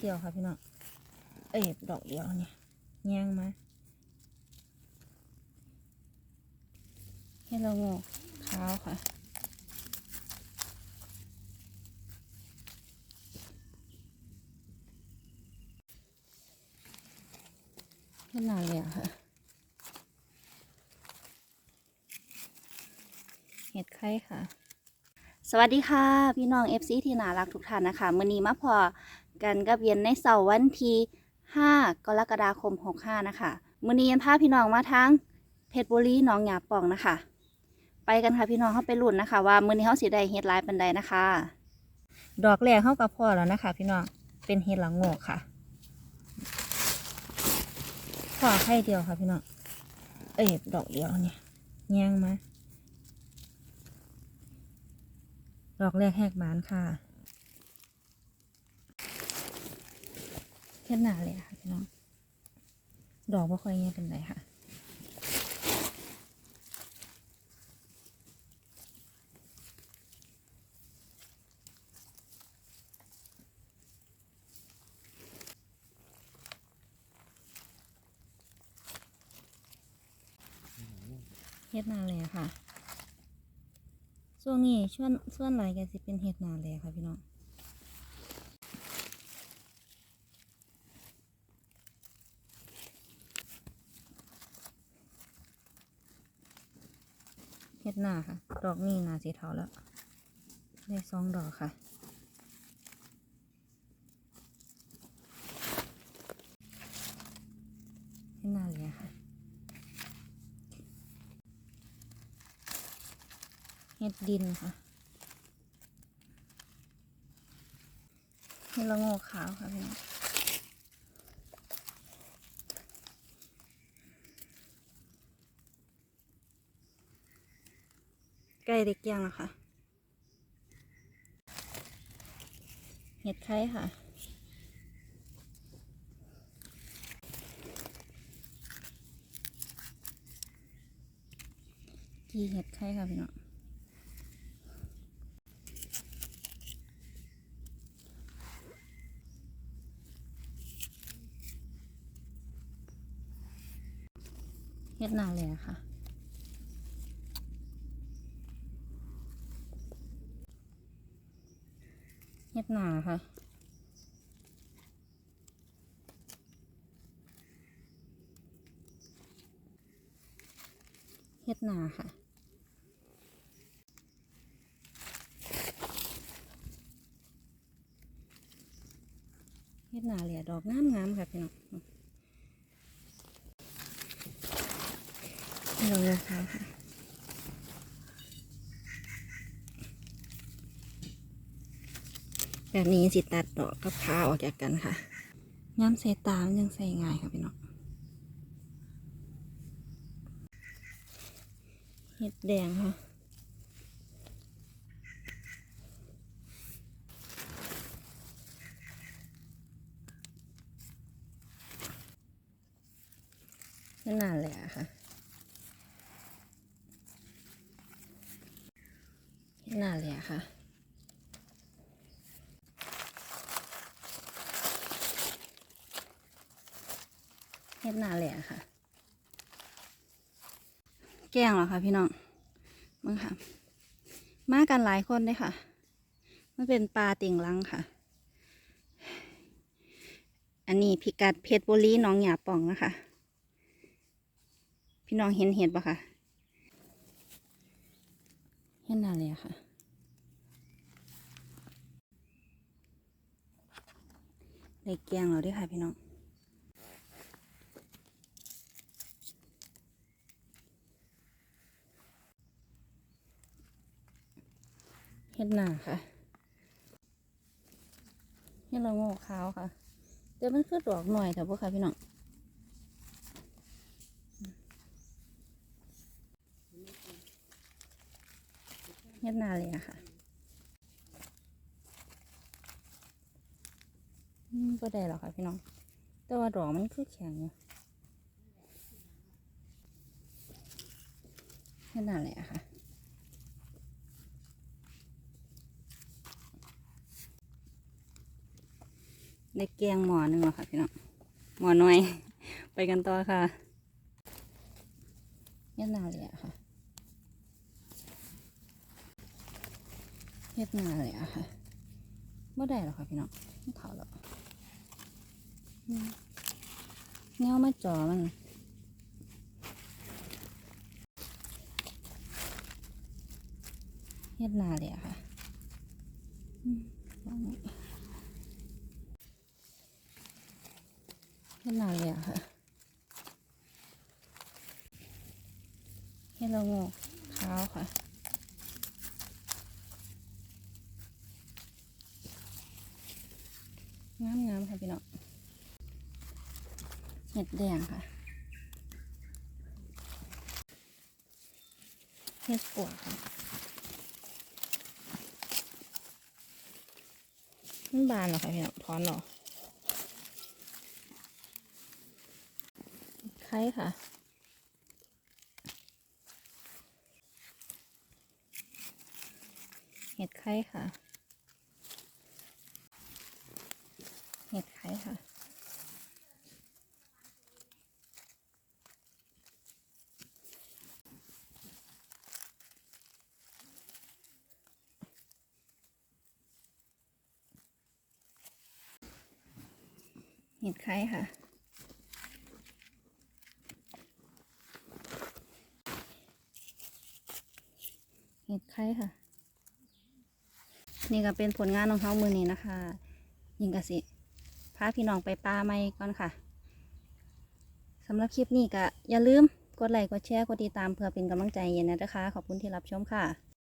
เดียวค่ะพี่น้อง เอ้ยดอกเดียวเนี่ยแย่งมาให้เราโงกขาวค่ะขนาดเลยอะค่ะ เห็ดไข่ค่ะสวัสดีค่ะ พี่น้อง FC ที่น่ารักทุกท่านนะคะ มื้อนี้มาพอ กันกับเย็นในเสาร์วันที่ 5 กรกฎาคม 65 นะคะมื้อนี้ยันพาพี่น้องมาทางเพชรบุรีหนองหยาป่องนะคะ ไปกันค่ะพี่น้องเข้าไปลุ้นนะคะ ว่ามื้อนี้เขาสิได้เฮ็ดลายปันใดนะคะ ดอกแรกเข้ากับพ่อแล้วนะคะ พี่น้องเป็นเห็ดหลังโงกค่ะพ่อไข่เดียวค่ะพี่น้องเอ้ยดอกเดียวเนี่ยแย่งมาดอกแรกแหกบานค่ะ แค่หนาเลยค่ะพี่น้อง ดอกไม่ค่อยเงี้ยเป็นไรค่ะเฮ็ดนาเลยค่ะ ช่วงนี้ช่วงช่วงไหนแกสิเป็นเฮ็ดนาเลยค่ะพี่น้อง เฮ็ดนาค่ะ ดอกนี้นาสีเทาแล้ว ได้สองดอกค่ะ เฮ็ดนาเลยค่ะเห็ดดินค่ะเห็ดละโงกขาวค่ะพี่น้อง ล้เด็กย่างแล้วค่ะ เห็ดไข่ค่ะ กี่เห็ดไข่ค่ะพี่น้องเฮ็ดนาเลยอะค่ะ ฮ็ดนาค่ะเฮ็ดนาค่ะเฮ็ดนาเลยดอกงามงามๆค่ะพี่น้องเราเลือกเขาค่ะ แบบนี้สิตัดดอกกับขาออกจากกันค่ะย้ำใส่ตามนยังใส่ง่ายค่ะพี่น้องเห็ดแดงค่ะนั่นนานเลยอะค่ะน่นานเลยอะค่ะ เฮ็ดนาเลยอะค่ะ แกงเหรอคะพี่น้องมึงค่ะ มากันหลายคนเลยค่ะ มันเป็นปลาติ่งลังค่ะ อันนี้พิกัดเพชรบุรีน้องหยาป่องนะคะ พี่น้องเห็นเห็ดปะคะเห็นนาเลยอะค่ะได้แกงแล้วด้วยค่ะพี่น้อง เห็ดหนาค่ะเห็ดละโงกขาวค่ะแต่มันคือดอกหน่อยแต่พวกค่ะพี่น้องเฮ็ดนาเลยอะค่ะอืมก็ได้หรอค่ะพี่น้อง แต่ว่าดอกมันคือแข็งอยู่เฮ็ดนาเลยอะค่ะ ได้แกงหมอหนึ่งแล้วค่ะพี่น้องหมอน้อย ไปกันต่อค่ะเฮ็ดนาเลยอะค่ะเฮ็ดนาเลยอะค่ะไม่ได้หรอกค่ะพี่น้องไมันเผาแล้วอืมแนวมาจ่อมันเฮ็ดนาเลยอะค่ะ อืมลองนี่เฮ็ดนาเลยอะค่ะเฮ็ดละโงกขาค่ะงามงามๆค่ะพี่น้องเห็ดแดงค่ะเห็ดปวกค่ะมันบานเหรอคะพี่น้องถอนเหรอ ไข่ค่ะ เห็ดไข่ค่ะ เห็ดไข่ค่ะ เห็ดไข่ค่ะ เห็ดไข่ค่ะ นี่ก็เป็นผลงานของเขามือนี้นะคะยิงกะสิพาพี่น้องไปปลาไม่ก่อนค่ะสำหรับคลิปนี้ก็อย่าลืมกดไลค์กดแชร์กดติดตามเพื่อเป็นกำลังใจเย็นนะนะคะ ขอบคุณที่รับชมค่ะ